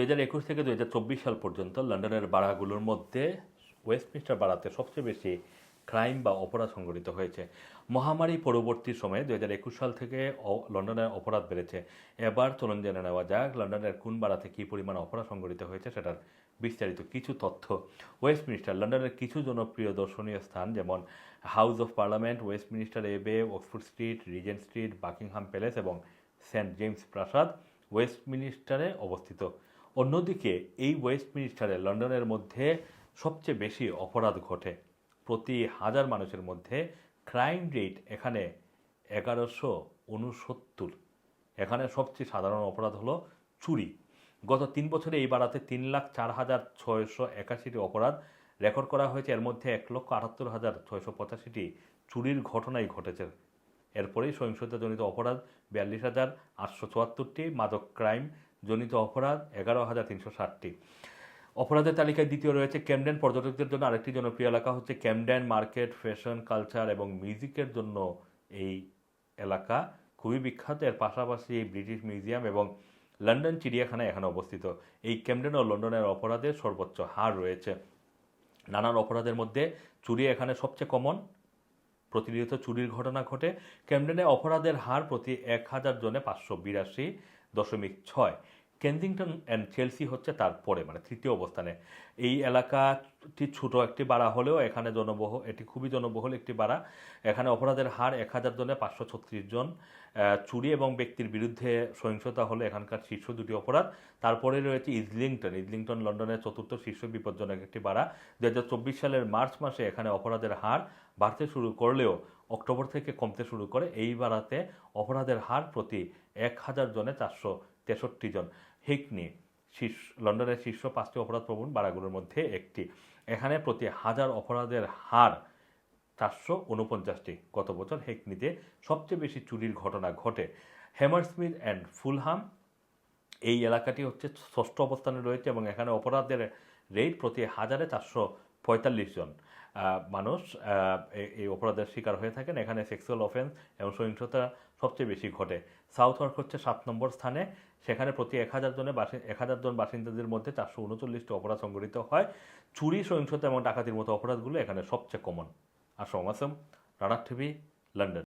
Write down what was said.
হাজার একুশ থেকে দুই হাজার চব্বিশ সাল পর্যন্ত লন্ডনের বাড়াগুলোর মধ্যে ওয়েস্টমিনিস্টার বাড়াতে সবচেয়ে বেশি ক্রাইম বা অপরাধ সংঘটিত হয়েছে। মহামারী পরবর্তী সময়ে হাজার একুশ সাল থেকে লন্ডনের অপরাধ বেড়েছে। এবার চলুন জেনে নেওয়া যাক লন্ডনের কোন বাড়াতে কী পরিমাণ অপরাধ সংঘটিত হয়েছে সেটার বিস্তারিত কিছু তথ্য। ওয়েস্টমিনিস্টার, লন্ডনের কিছু জনপ্রিয় দর্শনীয় স্থান যেমন House of parliament, Westminster Abbey, Oxford Street, Regent Street, Buckingham Palace এবং সেন্ট জেমস প্রাসাদ ওয়েস্টমিনিস্টারে অবস্থিত। অন্যদিকে, এই ওয়েস্টমিনিস্টারে লন্ডনের মধ্যে সবচেয়ে বেশি অপরাধ ঘটে। প্রতি হাজার মানুষের মধ্যে ক্রাইম রেট এখানে এগারোশো উনসত্তর। এখানে সবচেয়ে সাধারণ অপরাধ হলো চুরি। গত তিন বছরে এই বাড়াতে তিন লাখ চার হাজার ছয়শো একাশিটি অপরাধ রেকর্ড করা হয়েছে। এর মধ্যে এক লক্ষ আটাত্তর হাজার ছয়শো পঁচাশিটি চুরির ঘটনাই ঘটেছে। এরপরেই সহিংসতাজনিত অপরাধ বিয়াল্লিশ হাজার আটশো চুয়াত্তরটি, মাদক ক্রাইম জনিত অপরাধ, এগারো হাজার তিনশো ষাটটি। অপরাধের তালিকায় দ্বিতীয় রয়েছে ক্যামডেন। পর্যটকদের জন্য আরেকটি জনপ্রিয় এলাকা হচ্ছে ক্যামডেন মার্কেট, ফ্যাশন, কালচার এবং মিউজিকের জন্য এই এলাকা খুবই বিখ্যাত। এর পাশাপাশি ব্রিটিশ মিউজিয়াম এবং লন্ডন চিড়িয়াখানা এখানে অবস্থিত। এই ক্যামডেন ও লন্ডনের অপরাধের সর্বোচ্চ হার রয়েছে। নানান অপরাধের মধ্যে চুরি এখানে সবচেয়ে কমন। প্রতিনিয়ত চুরির ঘটনা ঘটে। ক্যামডেনে অপরাধের হার প্রতি এক হাজার জনে পাঁচশো বিরাশি। দশমিক ছয়। কেনজিংটন অ্যান্ড চেলসি হচ্ছে তারপরে মানে তৃতীয় অবস্থানে। এই এলাকাটি ছোট একটি বাড়া হলেও এখানে জনবহ, এটি খুবই জনবহুল একটি বাড়া। এখানে অপরাধের হার এক হাজার জনে পাঁচশো ছত্রিশ জন। চুরি এবং ব্যক্তির বিরুদ্ধে সহিংসতা হলো এখানকার শীর্ষ দুটি অপরাধ। তারপরে রয়েছে ইজলিংটন ইজলিংটন লন্ডনের চতুর্থ শীর্ষ বিপজ্জনক একটি বাড়া। দু হাজার চব্বিশ সালের মার্চ মাসে এখানে অপরাধের হার বাড়তে শুরু করলেও অক্টোবর থেকে কমতে শুরু করে এই বাড়াতে অপরাধের হার প্রতি এক হাজার জনে চারশো তেষট্টি জন। হিকনি, শীর্ষ, লন্ডনের শীর্ষ পাঁচটি অপরাধ প্রবণ বাড়াগুলোর মধ্যে একটি। এখানে প্রতি হাজার অপরাধের হার চারশো উনপঞ্চাশটি। গত বছর হেকনিতে সবচেয়ে বেশি চুরির ঘটনা ঘটে। হ্যামারস্মিথ অ্যান্ড ফুলহাম, এই এলাকাটি হচ্ছে ষষ্ঠ অবস্থানে রয়েছে এবং এখানে অপরাধের রেট প্রতি হাজারে চারশো পঁয়তাল্লিশ জন। মানুষ এই অপরাধের শিকার হয়ে থাকেন। এখানে সেক্সুয়াল অফেন্স এবং সহিংসতা সবচেয়ে বেশি ঘটে। সাউথ ওয়ার্ক হচ্ছে সাত নম্বর স্থানে। সেখানে প্রতি এক হাজার জনের বাসি এক হাজার জন বাসিন্দাদের মধ্যে চারশো উনচল্লিশটি অপরাধ সংঘটিত হয়। চুরি, সহিংসতা এবং ডাকাতির মতো অপরাধগুলো এখানে সবচেয়ে কমন আর আলাইকুম রানার টিভি, লন্ডন।